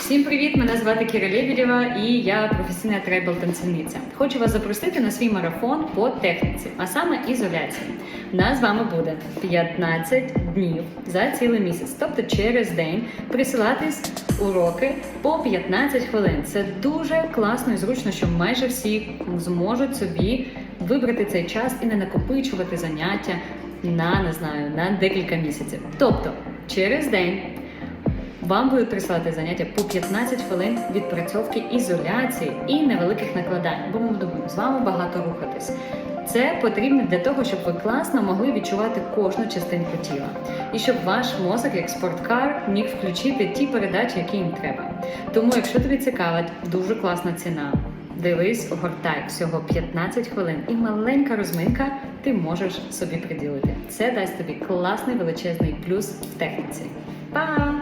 Всім привіт! Мене звати Кіра Лебедєва і я професійна трейбл-танцівниця. Хочу вас запросити на свій марафон по техніці, а саме ізоляції. Нас з вами буде 15 днів за цілий місяць, тобто через день присилатись уроки по 15 хвилин. Це дуже класно і зручно, що майже всі зможуть собі вибрати цей час і не накопичувати заняття на не знаю на декілька місяців. Тобто через день. Вам будуть присилати заняття по 15 хвилин відпрацьовки ізоляції і невеликих накладань, бо ми будемо з вами багато рухатись. Це потрібно для того, щоб ви класно могли відчувати кожну частинку тіла, і щоб ваш мозок, як спорткар, міг включити ті передачі, які їм треба. Тому, якщо тобі цікавить, дуже класна ціна. Дивись, огортай всього 15 хвилин і маленька розминка ти можеш собі приділити. Це дасть тобі класний величезний плюс в техніці. Па!